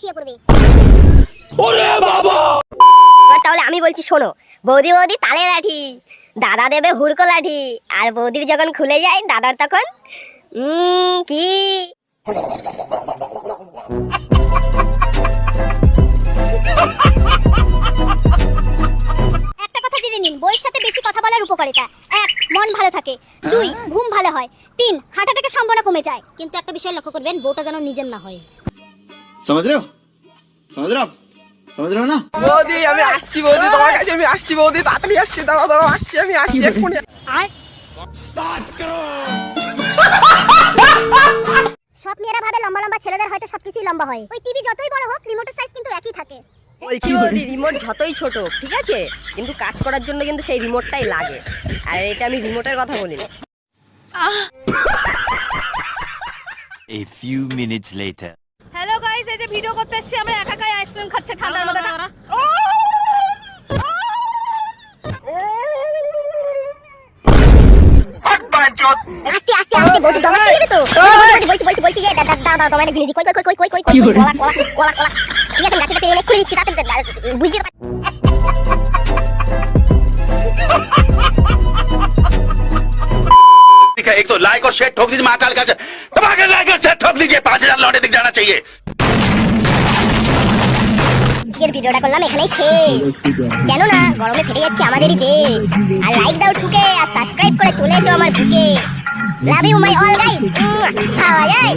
শুয়ে পড়বে। তাহলে আমি বলছি শোনো বৌদি বৌদি তালে লাঠি দাদা দেবে হুড়কো লাঠি আর বৌদির যখন খুলে যায় দাদার তখন কি? একটা কথা জেনে নিন বইয়ের সাথে বেশি কথা বলার উপকারিতা। এক মন ভালো থাকে। দুই ঘুম ভালো হয়। তিন হার্ট অ্যাটাকের সম্ভাবনা কমে যায়। কিন্তু একটা বিষয় লক্ষ্য করবেন বউটা যেন নিজের না হয়। समझ रहे हो समझ रहे हो आप समझ रहे हो ना বৌদি আমি আসছি বৌদি তোমার কাছে আমি আসছি বৌদি তাড়াতাড়ি আসছি দাঁড়াও দাঁড়াও আসছি আমি আসছি এক্ষুনি সব মেয়েরা ভাবে লম্বা লম্বা ছেলেদের হয়তো সবকিছুই লম্বা হয় ওই টিভি যতই বড় হোক রিমোটের সাইজ কিন্তু একই থাকে বলছি বৌদি রিমোট যতই ছোট হোক, ঠিক আছে কিন্তু কাজ করার জন্য কিন্তু সেই রিমোটটাই লাগে আর এটা আমি রিমোটের কথা বলিনি A few minutes later. Hello guys এই যে ভিডিও করতে এসেছি আমরা একা একাই আইসক্রিম খাচ্ছে ঠান্ডার মধ্যে আস্তে আস্তে আস্তে বৌদি দমা পেয়ে যাবে তো বলছি বলছি বলছি বলছি যে দাদা দাদা দমা একটা জিনিস দিই। কই কই কই কই কই কই কই কলা কলা কলা কলা ঠিক আছে গাছটা পেয়ে খুলে দিচ্ছি তাতে বুঝতে পারছি ठीक है एक तो लाइक और शेयर ठोक दीजिए महाकाल का दबाकर लाइक और शेयर ठोक दीजिए पांच हजार लौटे दिख जाना चाहिए আজকের ভিডিওটা করলাম এখানেই শেষ। কেন না গরমে ফেটে যাচ্ছে আমাদেরই দেশ। আর লাইক দাও ঠুকে, আর সাবস্ক্রাইব করে চলে এসো আমার বুকে। Love you my all guys হাওয়া যায়